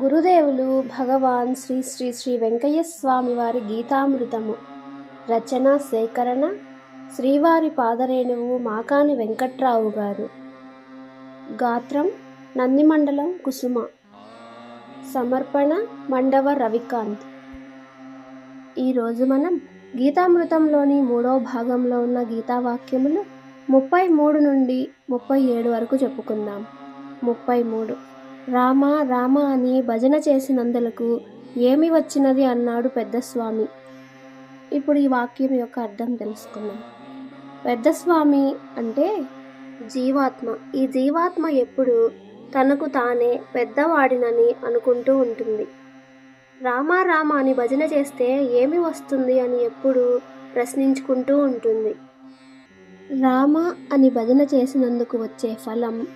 గురుదేవులు భగవాన్ శ్రీ శ్రీ శ్రీ వెంకయ్య స్వామి వారి గీతామృతము. రచన సేకరణ శ్రీవారి పాదరేణువు మాకాని వెంకట్రావు గారు. గాత్రం నందిమండలం కుసుమ. సమర్పణ మండవ రవికాంత్. ఈరోజు మనం గీతామృతంలోని మూడో భాగంలో ఉన్న గీతావాక్యములు ముప్పై మూడు నుండి ముప్పై ఏడు వరకు చెప్పుకుందాం. ముప్పై మూడు. రామ రామ అని భజన చేసినందులకు ఏమి వచ్చినది అన్నాడు పెద్దస్వామి. ఇప్పుడు ఈ వాక్యం యొక్క అర్థం తెలుసుకుందాం. పెద్దస్వామి అంటే జీవాత్మ. ఈ జీవాత్మ ఎప్పుడు తనకు తానే పెద్దవాడినని అనుకుంటూ ఉంటుంది. రామారామ రామ అని భజన చేస్తే ఏమి వస్తుంది అని ఎప్పుడు ప్రశ్నించుకుంటూ ఉంటుంది. రామ అని భజన చేసినందుకు వచ్చే ఫలం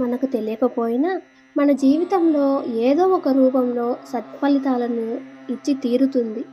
మనకు తెలియకపోయినా మన జీవితంలో ఏదో ఒక రూపంలో సత్ఫలితాలను ఇచ్చి తీరుతుంది.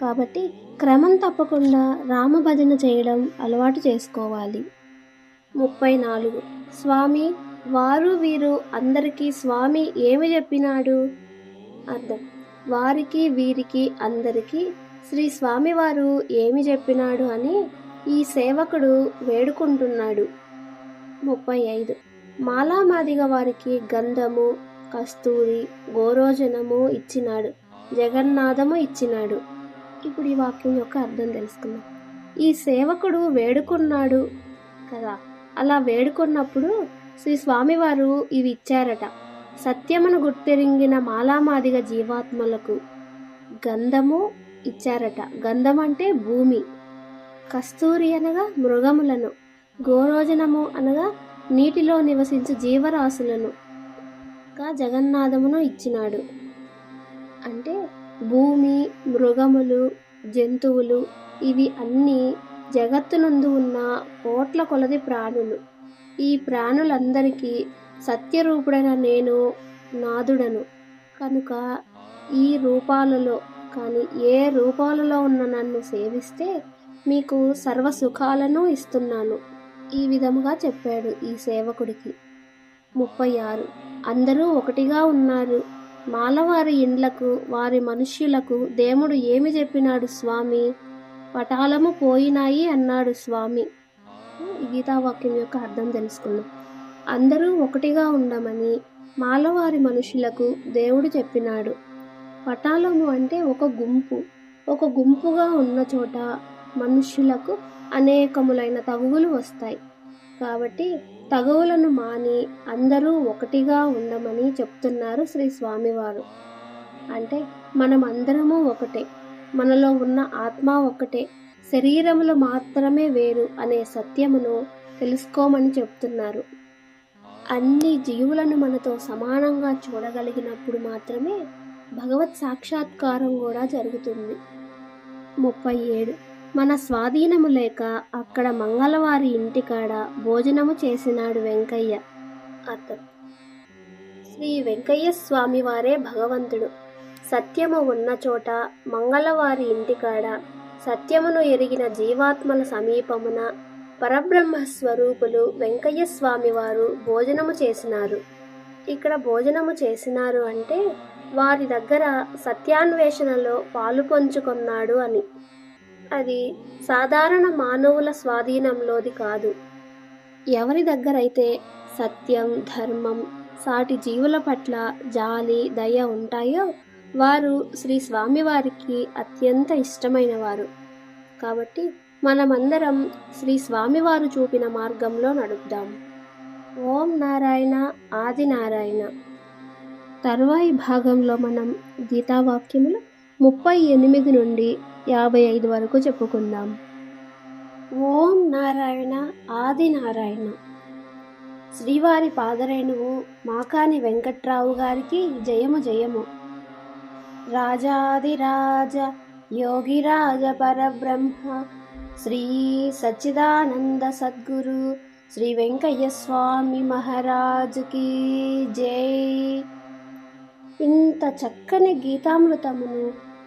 కాబట్టి క్రమం తప్పకుండా రామ భజన చేయడం అలవాటు చేసుకోవాలి. ముప్పై నాలుగు. స్వామి వారు వీరు అందరికీ స్వామి ఏమి చెప్పినాడు? అర్థం. వారికి వీరికి అందరికీ శ్రీ స్వామివారు ఏమి చెప్పినాడు అని ఈ సేవకుడు వేడుకుంటున్నాడు. ముప్పై ఐదు. మాలామాదిగ వారికి గంధము కస్తూరి గోరోజనము ఇచ్చినాడు. జగన్నాథము ఇచ్చినాడు. ఇప్పుడు ఈ వాక్యం యొక్క అర్థం తెలుసుకుందాం. ఈ సేవకుడు వేడుకున్నాడు కదా. అలా వేడుకున్నప్పుడు శ్రీ స్వామివారు ఇవి ఇచ్చారట. సత్యమును గుర్తెరింగిన మాలామాదిగ జీవాత్మలకు గంధము ఇచ్చారట. గంధం అంటే భూమి. కస్తూరి అనగా మృగములను. గోరోజనము అనగా నీటిలో నివసించు జీవరాశులను ఇంకా జగన్నాథమును ఇచ్చినాడు. అంటే భూమి మృగములు జంతువులు ఇవి అన్నీ జగత్తునందు ఉన్న కోట్ల కొలది ప్రాణులు. ఈ ప్రాణులందరికీ సత్యరూపుడైన నేను నాదుడను. కనుక ఈ రూపాలలో కానీ ఏ రూపాలలో ఉన్న నన్ను సేవిస్తే మీకు సర్వ సుఖాలను ఇస్తున్నాను. ఈ విధముగా చెప్పాడు ఈ సేవకుడికి. ముప్పై ఆరు అందరూ ఒకటిగా ఉన్నారు. మాలవారి ఇండ్లకు వారి మనుష్యులకు దేవుడు ఏమి చెప్పినాడు స్వామి? పటాలము పోయినాయి అన్నాడు స్వామి. గీతావాక్యం యొక్క అర్థం తెలుసుకుందాం. అందరూ ఒకటిగా ఉండమని మాలవారి మనుషులకు దేవుడు చెప్పినాడు. పటాలము అంటే ఒక గుంపు. ఒక గుంపుగా ఉన్న చోట మనుష్యులకు అనేకములైన తగువులు వస్తాయి. కాబట్టి తగువులను మాని అందరూ ఒకటిగా ఉండమని చెప్తున్నారు శ్రీ స్వామివారు. అంటే మనం అందరము ఒకటే. మనలో ఉన్న ఆత్మ ఒకటే. శరీరములు మాత్రమే వేరు అనే సత్యమును తెలుసుకోమని చెప్తున్నారు. అన్ని జీవులను మనతో సమానంగా చూడగలిగినప్పుడు మాత్రమే భగవత్ సాక్షాత్కారం కూడా జరుగుతుంది. ముప్పై ఏడు. మన స్వాధీనము లేక అక్కడ మంగళవారి ఇంటికాడ భోజనము చేసినాడు వెంకయ్య అతడు. శ్రీ వెంకయ్య స్వామి వారే భగవంతుడు. సత్యము ఉన్న చోట మంగళవారి ఇంటికాడ సత్యమును ఎరిగిన జీవాత్మల సమీపమున పరబ్రహ్మ స్వరూపులు వెంకయ్య స్వామి వారు భోజనము చేసినారు. ఇక్కడ భోజనము చేసినారు అంటే వారి దగ్గర సత్యాన్వేషణలో పాలు పంచుకున్నాడు అని. అది సాధారణ మానవుల స్వాధీనంలోది కాదు. ఎవరి దగ్గరైతే సత్యం ధర్మం సాటి జీవుల పట్ల జాలి దయ ఉంటాయో వారు శ్రీ స్వామివారికి అత్యంత ఇష్టమైన వారు కాబట్టి మనమందరం శ్రీ స్వామివారు చూపిన మార్గంలో నడుపుదాం ఓం నారాయణ ఆది నారాయణ. తర్వాయి భాగంలో మనం గీతావాక్యములు ముప్పై ఎనిమిది నుండి యాభై ఐదు వరకు చెప్పుకుందాం. ఓం నారాయణ ఆది నారాయణ. శ్రీవారి పాదరేణువు మాకాని వెంకట్రావు గారికి జయము జయము. రాజాది రాజ పరబ్రహ్మ శ్రీ సచ్చిదానంద సద్గురు శ్రీ వెంకయ్య స్వామి మహారాజుకి జై. ఇంత చక్కని గీతామృతమును